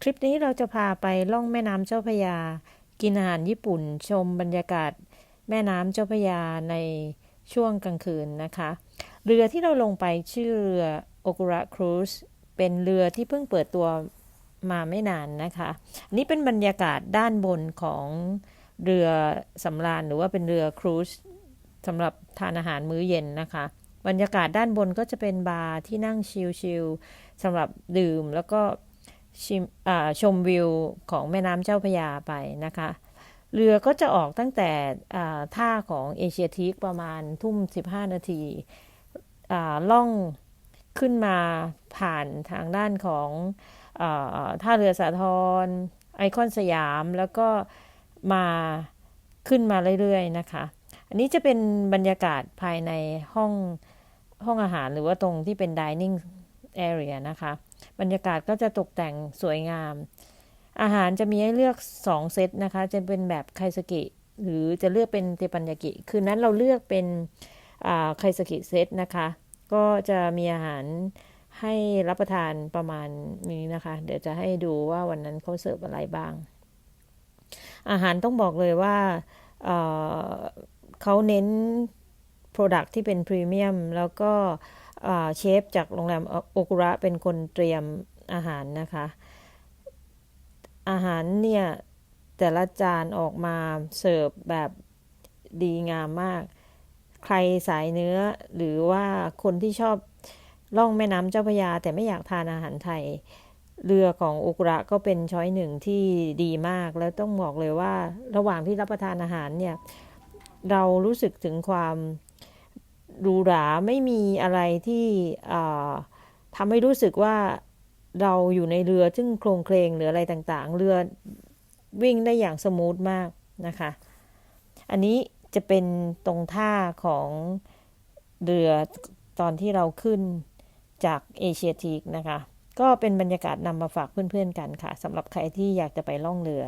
ทริปนี้เราจะพาไปล่องแม่น้ำเจ้าพยา กินอาหารญี่ปุ่นชมบรรยากาศแม่น้ำเจ้าพยาในช่วงกลางคืนนะคะ เรือที่เราลงไปชื่อเรือโอกุระครูซเป็นเรือที่เพิ่งเปิดตัวมาไม่นานนะคะอันนี้เป็นบรรยากาศด้านบนของเรือสำราญหรือว่าเป็นเรือครูซสำหรับทานอาหารมื้อเย็นนะคะ บรรยากาศด้านบนก็จะเป็นบาร์ที่นั่งชิลๆสำหรับดื่มแล้วก็ ชิมชมวิวของแม่น้ำเจ้าพระยาไปนะคะ เรือก็จะออกตั้งแต่ท่าของเอเชียทีกประมาณทุ่ม 15 นาทีาล่องขึ้นมาผ่านทางด้านของอท่าเรือสาทรไอคอนสยามแล้วก็มาขึ้นมาเรื่อยๆนะคะ อันนี้จะเป็นบรรยากาศภายในห้องห้องอาหารหรือว่าตรงที่เป็น dining area นะคะ บรรยากาศก็จะตกแต่งสวยงาม อาหารจะมีให้เลือก 2 เซตนะคะ จะเป็นแบบไคสกิ หรือจะเลือกเป็นเทปัญญากิ คืนนั้นเราเลือกเป็นไคสกิเซตนะคะ ก็จะมีอาหารให้รับประทานประมาณนี้นะคะ เดี๋ยวจะให้ดูว่าวันนั้นเขาเสิร์ฟอะไรบ้าง อาหารต้องบอกเลยว่าเเขาเน้น Product ที่เป็นพรีเมียมแล้วก็เเชฟจากโรงแรมโอกุระเป็นคนเตรียมอาหารนะคะ อาหารเนี่ย แต่ละจานออกมาเสิร์ฟแบบดีงามมาก ใครสายเนื้อหรือว่าคนที่ชอบล่องแม่น้ำเจ้าพระยา แต่ไม่อยากทานอาหารไทย เรือของโอกุระก็เป็นช้อยหนึ่งที่ดีมาก แล้วต้องบอกเลยว่าระหว่างที่รับประทานอาหารเนี่ย เรารู้สึกถึงความ หรูหราไม่มีอะไรที่ทำให้รู้สึกว่าเราอยู่ในเรือซึ่งโครงเคลงหรืออะไรต่างๆ เรือวิ่งได้อย่างสมูทมากนะคะ อันนี้จะเป็นตรงท่าของเรือตอนที่เราขึ้นจากเอเชียทีกนะคะ ก็เป็นบรรยากาศนำมาฝากเพื่อนๆกันค่ะสำหรับใครที่อยากจะไปล่องเรือ